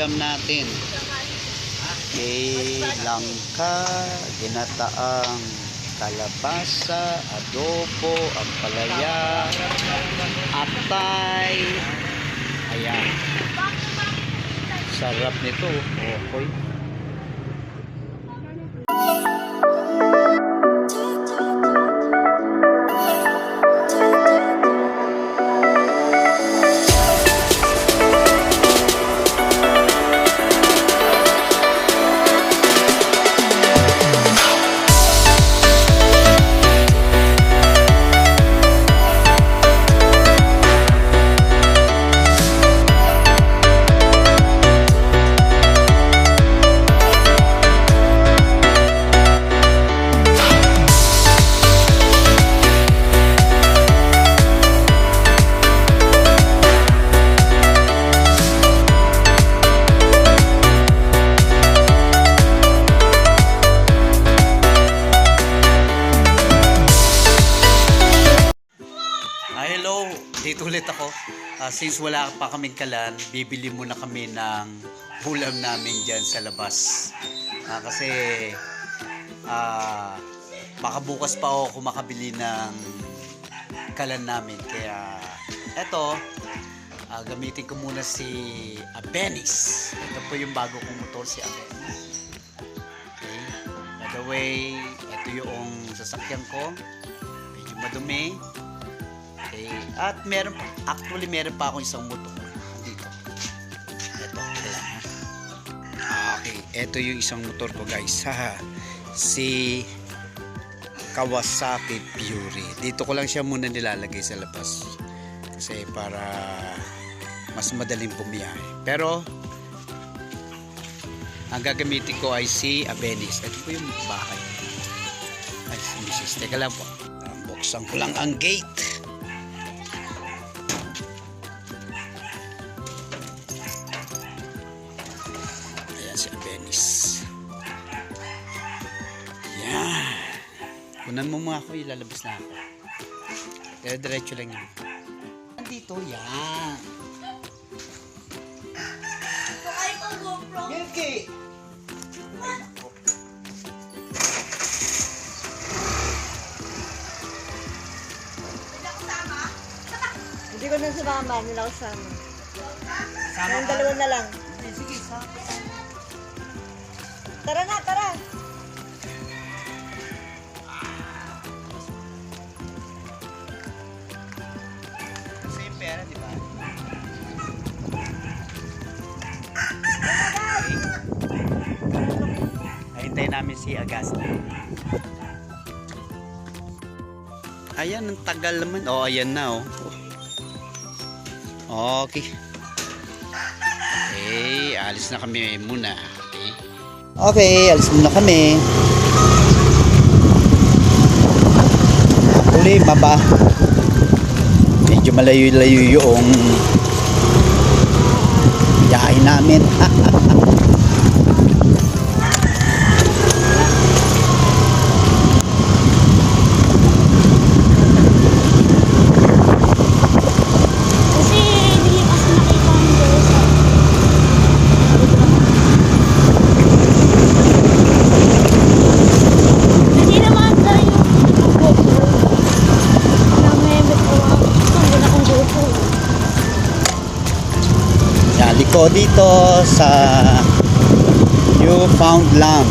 ulam natin. Okay, langka, ginataang kalabasa, adobo, ampalaya, atay. Ayan. Sarap nito. Okay. Hello, dito ulit ako. Ah, since wala pa kaming kalan, bibili muna kami ng ulam namin dyan sa labas. Ah, kasi ah, baka bukas pa ako makabili ng kalan namin. Kaya eto, ah, gamitin ko muna si Abenis. Ito po yung bago kong motor si Abenis. Okay. By the way, ito yung sasakyan ko. Medyo madumi. At meron, actually meron pa akong isang motor dito. Ito, ha. Okay, ito yung isang motor ko guys. Haha. si Kawasaki Fury. Dito ko lang siya muna nilalagay sa labas. Kasi para mas madaling bumiyahe. Pero, ang gagamitin ko ay si Abenis. Ito po yung bahay. Ay, si Mrs. Teka lang po. Buksan ko lang ang gate. Kunan mo mga ako, ilalabas na ako. Pero diretso lang yun. Andito, yan. Milky! Hindi ko na sumama, hindi na ako sama. Ang dalawa na lang. Sige, sa Tara na, tara! Ay, hintayin namin si Agasta. Ayan, ang tagal naman. Oh, ayan na, oh. Okay. Okay, alis na kami muna. Okay. Okay, alis muna kami. Uli, baba. Medyo malayo-layo yung biyahe namin. Kasi hindi kasi nakita ang girls. Hindi naman tayo yung GoPro. Na may bitawa. GoPro. Yali ko dito sa Newfoundland.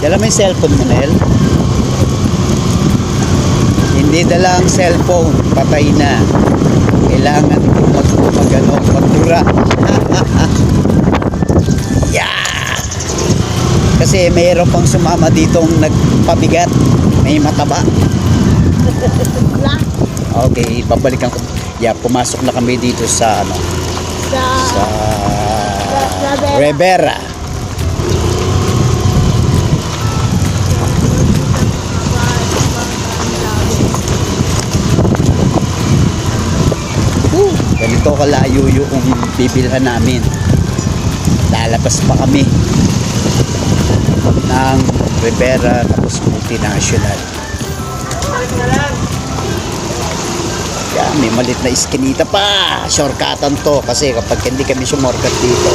Dala mo yung cellphone mo, Nel? Hindi dala ang cellphone. Patay na. Kailangan mag, mag ano, magtura. Kasi mayroon pang sumama ditong nagpabigat. May mataba. Okay, babalikan ko. Yeah, pumasok na kami dito sa ano, Sa... sa Rivera. Rivera. Woo! Ganito kalayo yung bibilhan namin. Lalabas pa kami ng Rivera tapos multinational. Yan, may malit na iskinita pa. Shortcutan to kasi kapag hindi kami sumorkat dito,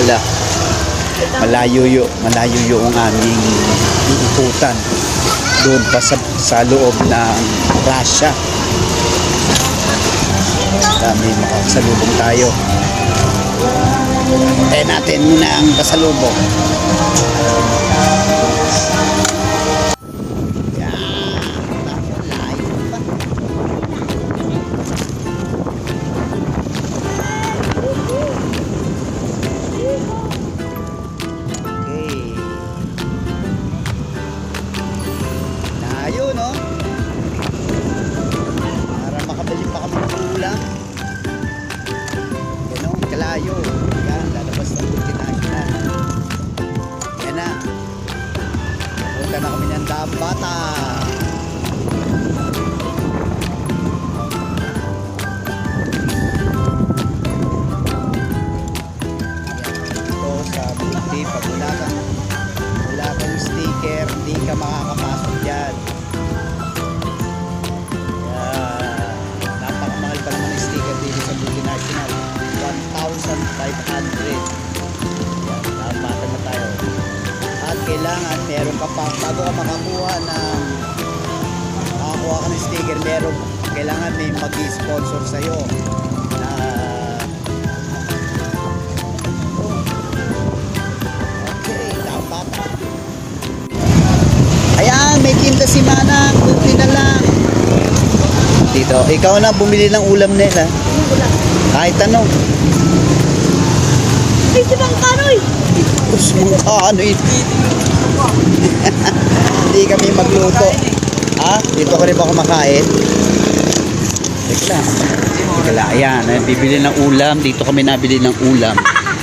wala. Malayo yung, malayo yung aming iikutan doon pa sa, sa loob ng Russia. Dami makasalubong tayo. Tayo natin muna ang kasalubong. Na. Punta na kami ng Dambata. Ito sa multi. Pag wala kang, wala kang sticker, hindi ka makakapasok dyan. Meron ka pa, bago ka makakuha ng makakuha ka ng sticker, meron, kailangan may mag-sponsor sa'yo na Okay, dapat. Ayan, may tinda si Manang. Kunti na lang. Dito, ikaw na bumili ng ulam nila. Kahit ano. Ay, si Bang Karoy! Tapos mong ano ito. Hindi kami magluto. Ha? Dito ka rin ba kumakain? Teka lang. Ayan, eh, bibili ng ulam. Dito kami nabili ng ulam.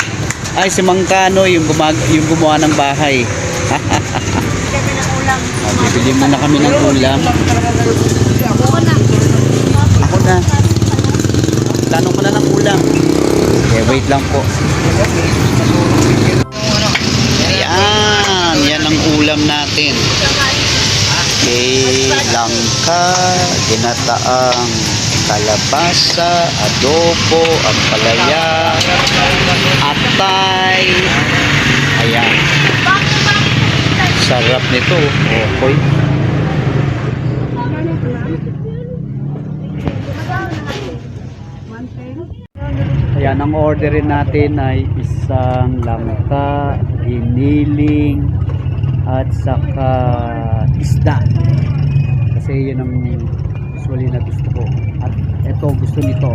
Ay, si Mangkano, yung, gumag yung gumawa ng bahay. Kami ng ulam. Ah, bibili muna kami ng ulam. Ako na. Ako na. Tanong ko na ng ulam. Okay, wait lang po. Ulam natin. Okay, langka, ginataang kalabasa, adobo, ampalaya, atay. Ayan. Sarap nito. Okay. Ayan, ang orderin natin ay isang langka, giniling, at saka isda. Kasi yun ang usually na gusto ko. At ito, gusto nito.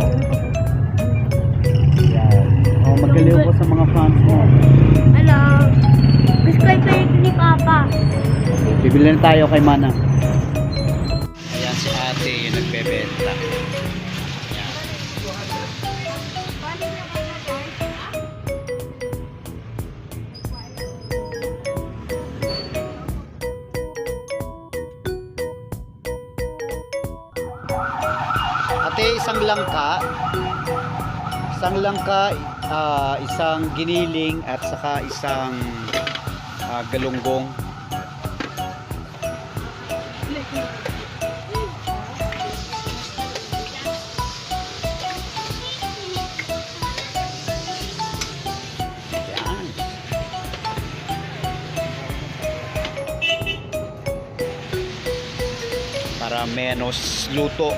Ayan. Oh, magaliw ko sa mga fans mo. Hello. Subscribe kayo ni Papa. Bibili na tayo kay Mana. Langka. Isang langka, ah, isang giniling at saka isang ah, galunggong. Para menos luto.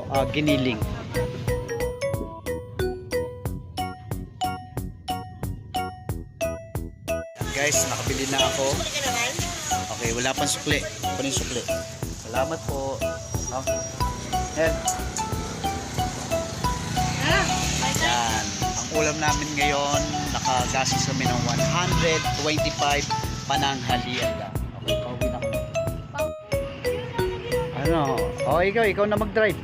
Hindi po, ah, giniling. Guys, nakabili na ako. Okay, wala pang sukli. Ano yung sukli? Salamat po. Oh. Yan. Yan. Ang ulam namin ngayon, nakagastos kami ng 125 pananghalian lang. Okay, pauwi na kami. Ano? Oh, ikaw, ikaw na mag-drive.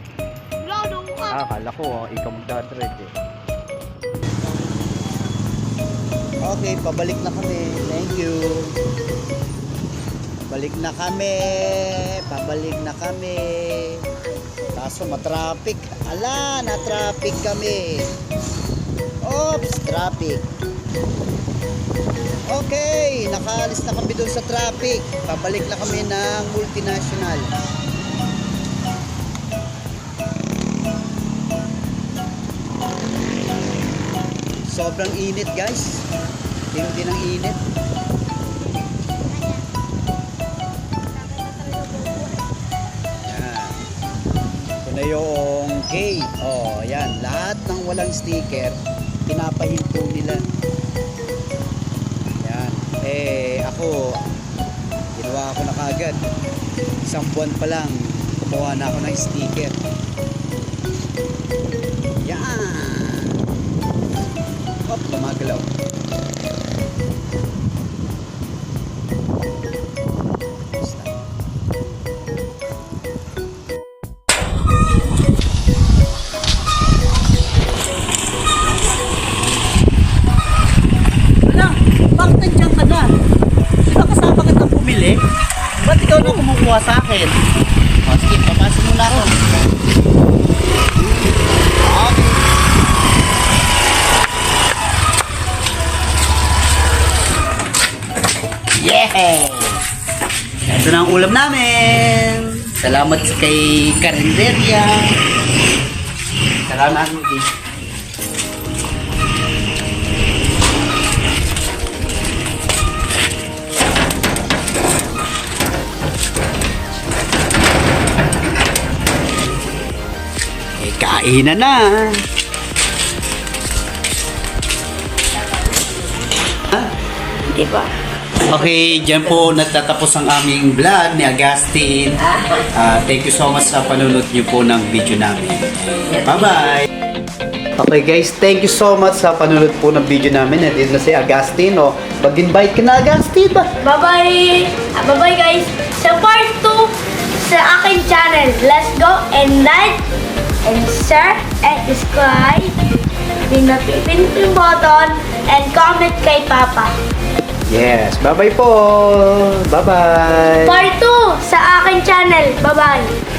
Ah, akala ko, oh, ikaw magdadrive eh. Okay, pabalik na kami. Thank you. Balik na kami. Pabalik na kami. Kaso matraffic. Ala, na-traffic kami. Oops, traffic. Okay, nakaalis na kami doon sa traffic. Pabalik na kami ng multinational. Sobrang init guys. Tindi ng init. Yan. Ito na yung K. Oh, yan. Lahat ng walang sticker, pinapahinto nila. Yan. Eh, ako, ginawa ko na kagad. Isang buwan pa lang, kumuha na ako ng sticker. Gumagalaw. Yeah! Ito na ang ulam namin. Salamat sa kay Karinderia. Salamat mo din. Eh, kainan na. Di ba? Okay, dyan po natatapos ang aming vlog ni Agustin. Ah, thank you so much sa panunod niyo po ng video namin. Bye-bye! Okay guys, thank you so much sa panunod po ng video namin. Nandito na si Agustin. O, mag-invite ka na Agustin ba? Bye-bye! Ah, Bye-bye guys! Sa part 2 sa aking channel, let's go and like and share and subscribe. Pinapipin yung button and comment kay Papa. Yes, bye-bye po! Bye-bye! Part 2 sa aking channel. Bye-bye!